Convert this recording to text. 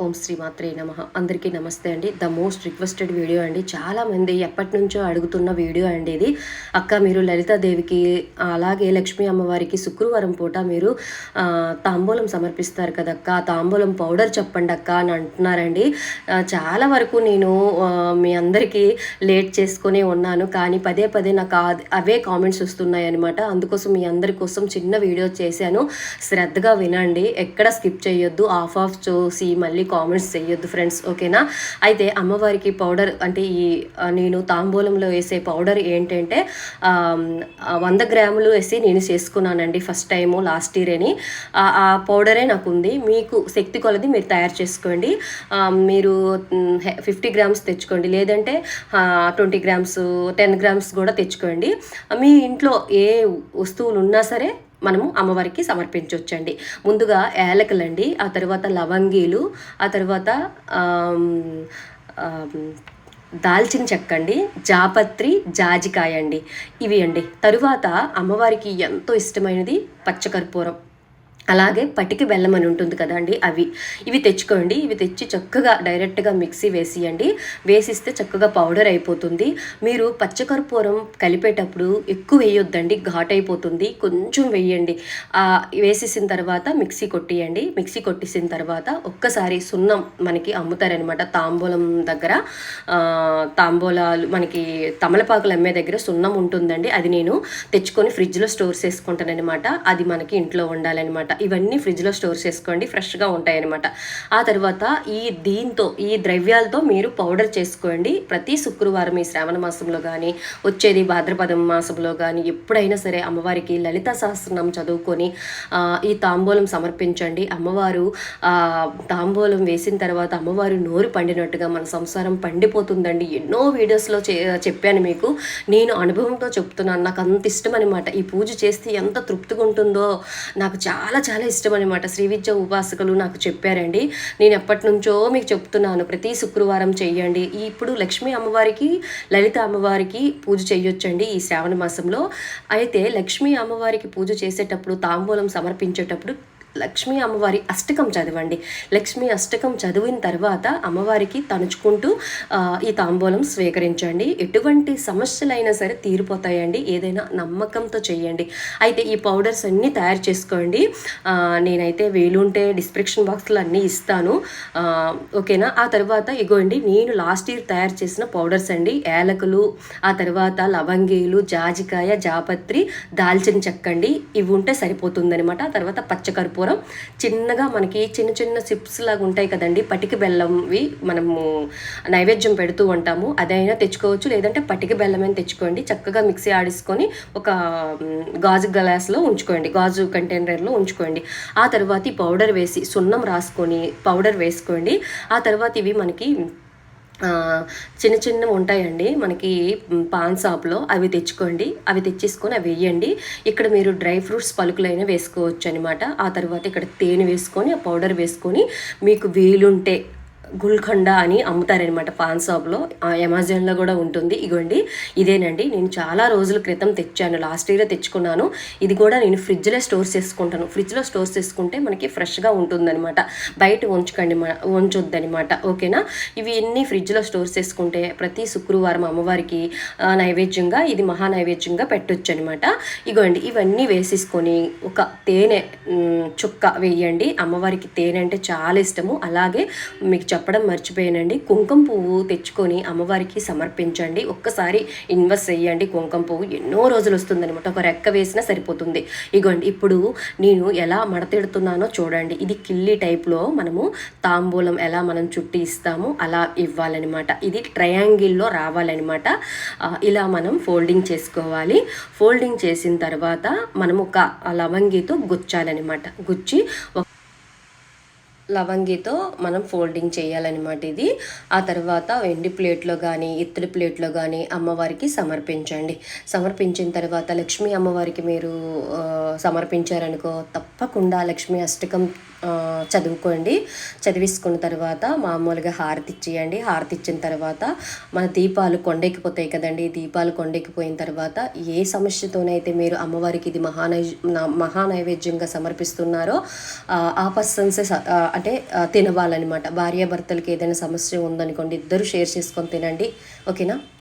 ఓం శ్రీ మాత్రే నమ. అందరికీ నమస్తే అండి. ద మోస్ట్ రిక్వెస్టెడ్ వీడియో అండి. చాలామంది ఎప్పటి నుంచో అడుగుతున్న వీడియో అండి ఇది. అక్క మీరు లలితాదేవికి అలాగే లక్ష్మీ అమ్మవారికి శుక్రవారం పూట మీరు తాంబూలం సమర్పిస్తారు కదక్క తాంబూలం పౌడర్ చెప్పండి అక్క అని అంటున్నారండి. చాలా వరకు నేను మీ అందరికీ లేట్ చేసుకునే ఉన్నాను. కానీ పదే పదే నాకు అవే కామెంట్స్ వస్తున్నాయి అనమాట అందుకోసం మీ అందరి కోసం చిన్న వీడియో చేశాను. శ్రద్ధగా వినండి. ఎక్కడ స్కిప్ చేయొద్దు. ఆఫ్ ఆఫ్ చూసి మళ్ళీ కామెంట్స్ చేయొద్దు ఫ్రెండ్స్ ఓకేనా అయితే అమ్మవారికి పౌడర్ అంటే ఈ నేను తాంబూలంలో వేసే పౌడర్ ఏంటంటే వంద గ్రాములు వేసి నేను చేసుకున్నానండి ఫస్ట్ టైము లాస్ట్ ఇయర్ అని. ఆ పౌడరే నాకు ఉంది మీకు శక్తి కొలది మీరు తయారు చేసుకోండి. మీరు ఫిఫ్టీ గ్రామ్స్ తెచ్చుకోండి. లేదంటే ట్వంటీ గ్రామ్స్ టెన్ గ్రామ్స్ కూడా తెచ్చుకోండి. మీ ఇంట్లో ఏ వస్తువులు ఉన్నా సరే మనము అమ్మవారికి సమర్పించవచ్చండి ముందుగా ఏలకలండి ఆ తర్వాత లవంగీలు ఆ తర్వాత దాల్చిన చెక్క అండి జాపత్రి జాజికాయ అండి ఇవి అండి. తరువాత అమ్మవారికి ఎంతో ఇష్టమైనది పచ్చకర్పూరం అలాగే పటికి బెల్లం అని ఉంటుంది కదండి అవి. ఇవి తెచ్చుకోండి. ఇవి తెచ్చి చక్కగా డైరెక్ట్గా మిక్సీ వేసియండి. వేసిస్తే చక్కగా పౌడర్ అయిపోతుంది. మీరు పచ్చకర్పూరం కలిపేటప్పుడు ఎక్కువ వేయొద్దండి ఘాట్ అయిపోతుంది కొంచెం వేయండి. వేసేసిన తర్వాత మిక్సీ కొట్టియండి. మిక్సీ కొట్టేసిన తర్వాత ఒక్కసారి సున్నం మనకి అమ్ముతారనమాట. తాంబూలం దగ్గర తాంబూలాలు మనకి తమలపాకులు అమ్మే దగ్గర సున్నం ఉంటుందండి. అది నేను తెచ్చుకొని ఫ్రిడ్జ్లో స్టోర్ చేసుకుంటానమాట అది మనకి ఇంట్లో ఉండాలన్నమాట ఇవన్నీ ఫ్రిడ్జ్లో స్టోర్ చేసుకోండి ఫ్రెష్గా ఉంటాయన్నమాట. ఆ తర్వాత ఈ దీంతో ఈ ద్రవ్యాలతో మీరు పౌడర్ చేసుకోండి. ప్రతి శుక్రవారం ఈ శ్రావణ మాసంలో కానీ వచ్చేది భాద్రపద మాసంలో కానీ ఎప్పుడైనా సరే అమ్మవారికి లలిత సహస్రనామం చదువుకొని ఈ తాంబూలం సమర్పించండి. అమ్మవారు తాంబూలం వేసిన తర్వాత అమ్మవారు నోరు పండినట్టుగా మన సంసారం పండిపోతుందండి. ఎన్నో వీడియోస్లో చే చెప్పాను మీకు. నేను అనుభవంతో చెప్తున్నాను. నాకు అంత ఇష్టం అనమాట ఈ పూజ చేస్తే ఎంత తృప్తిగా ఉంటుందో నాకు చాలా చాలా ఇష్టం అనమాట శ్రీ విద్య ఉపాసకులు నాకు చెప్పారండి. నేను ఎప్పటి నుంచో మీకు చెప్తున్నాను ప్రతి శుక్రవారం చేయండి ఇప్పుడు లక్ష్మీ అమ్మవారికి లలిత అమ్మవారికి పూజ చేయొచ్చండి ఈ శ్రావణ మాసంలో. అయితే లక్ష్మీ అమ్మవారికి పూజ చేసేటప్పుడు తాంబూలం సమర్పించేటప్పుడు లక్ష్మీ అమ్మవారి అష్టకం చదవండి. లక్ష్మీ అష్టకం చదివిన తర్వాత అమ్మవారికి తణుచుకుంటూ ఈ తాంబూలం స్వీకరించండి. ఎటువంటి సమస్యలైనా సరే తీరిపోతాయండి. ఏదైనా నమ్మకంతో చేయండి అయితే ఈ పౌడర్స్ అన్నీ తయారు చేసుకోండి. నేనైతే వీలుంటే డిస్క్రిప్షన్ బాక్స్లో అన్నీ ఇస్తాను. ఓకేనా? ఆ తర్వాత ఇగోండి నేను లాస్ట్ ఇయర్ తయారు చేసిన పౌడర్స్ అండి. ఏలకులు ఆ తర్వాత లవంగీలు జాజికాయ జాపత్రి దాల్చిన చెక్క అండి. ఇవి ఉంటే సరిపోతుందనమాట ఆ తర్వాత పచ్చకర్పూరం చిన్నగా మనకి చిన్న చిన్న చిప్స్ లాగా ఉంటాయి కదండి. పటికి బెల్లంవి మనము నైవేద్యం పెడుతూ ఉంటాము. అదైనా తెచ్చుకోవచ్చు. లేదంటే పటికి బెల్లం అయినా తెచ్చుకోండి. చక్కగా మిక్సీ ఆడేసుకొని ఒక గాజు గ్లాస్లో ఉంచుకోండి. గాజు కంటైనర్లో ఉంచుకోండి. ఆ తర్వాత ఈ పౌడర్ వేసి సున్నం రాసుకొని పౌడర్ వేసుకోండి. ఆ తర్వాత ఇవి మనకి చిన్న చిన్నవి ఉంటాయండి. మనకి పాన్ షాప్లో అవి తెచ్చుకోండి. అవి తెచ్చేసుకొని అవి వేయండి. ఇక్కడ మీరు డ్రై ఫ్రూట్స్ పలుకులైనా వేసుకోవచ్చు అనమాట ఆ తర్వాత ఇక్కడ తేనె వేసుకొని ఆ పౌడర్ వేసుకొని మీకు వీలుంటే గుల్ఖండ అని అమ్ముతారనమాట పాన్ షాప్లో. అమెజాన్లో కూడా ఉంటుంది. ఇగోండి ఇదేనండి. నేను చాలా రోజుల క్రితం తెచ్చాను. లాస్ట్ ఇయర్ తెచ్చుకున్నాను. ఇది కూడా నేను ఫ్రిడ్జ్లో స్టోర్ చేసుకుంటాను. ఫ్రిడ్జ్లో స్టోర్ చేసుకుంటే మనకి ఫ్రెష్గా ఉంటుందన్నమాట బయట ఉంచకండి మ- ఉంచొద్దనమాట. ఓకేనా? ఇవి ఎన్ని ఫ్రిడ్జ్లో స్టోర్ చేసుకుంటే ప్రతి శుక్రవారం అమ్మవారికి నైవేద్యంగా ఇది మహా నైవేద్యంగా పెట్టొచ్చు అనమాట ఇగోండి ఇవన్నీ వేసేసుకొని ఒక తేనె చుక్క వేయండి. అమ్మవారికి తేనె అంటే చాలా ఇష్టము. అలాగే మీకు చెప్పడం మర్చిపోయానండి. కుంకుమ పువ్వు తెచ్చుకొని అమ్మవారికి సమర్పించండి. ఒక్కసారి ఇన్వెస్ట్ చేయండి. కుంకుమ పువ్వు ఎన్నో రోజులు వస్తుందనమాట ఒక రెక్క వేసినా సరిపోతుంది. ఇగోండి ఇప్పుడు నేను ఎలా మడతెడుతున్నానో చూడండి. ఇది కిల్లి టైప్లో మనము తాంబూలం ఎలా మనం చుట్టి ఇస్తామో అలా ఇవ్వాలన్నమాట. ఇది ట్రయాంగిల్లో రావాలన్నమాట. ఇలా మనం ఫోల్డింగ్ చేసుకోవాలి. ఫోల్డింగ్ చేసిన తర్వాత మనం ఒక లవంగితో గుచ్చాలన్నమాట. గుచ్చి ఒక లవంగితో మనం ఫోల్డింగ్ చేయాలన్నమాట ఇది. ఆ తర్వాత వెండి ప్లేట్లో కానీ ఇత్తడి ప్లేట్లో కానీ అమ్మవారికి సమర్పించండి. సమర్పించిన తర్వాత లక్ష్మీ అమ్మవారికి మీరు సమర్పించారనుకో తప్పకుండా లక్ష్మీ అష్టకం చదువుకోండి. చదివించుకున్న తర్వాత మామూలుగా హారతి ఇచ్చేయండి. హారతి ఇచ్చిన తర్వాత మన దీపాలు కొండెక్కిపోతాయి కదండి. దీపాలు కొండెక్కిపోయిన తర్వాత ఏ సమస్యతోనైతే మీరు అమ్మవారికి ఇది మహానై మహానైవేద్యంగా సమర్పిస్తున్నారో ఆ, పర్సన్స్ అంటే తినవాలన్నమాట. భార్యాభర్తలకి ఏదైనా సమస్య ఉందనుకోండి ఇద్దరు షేర్ చేసుకొని తినండి. ఓకేనా?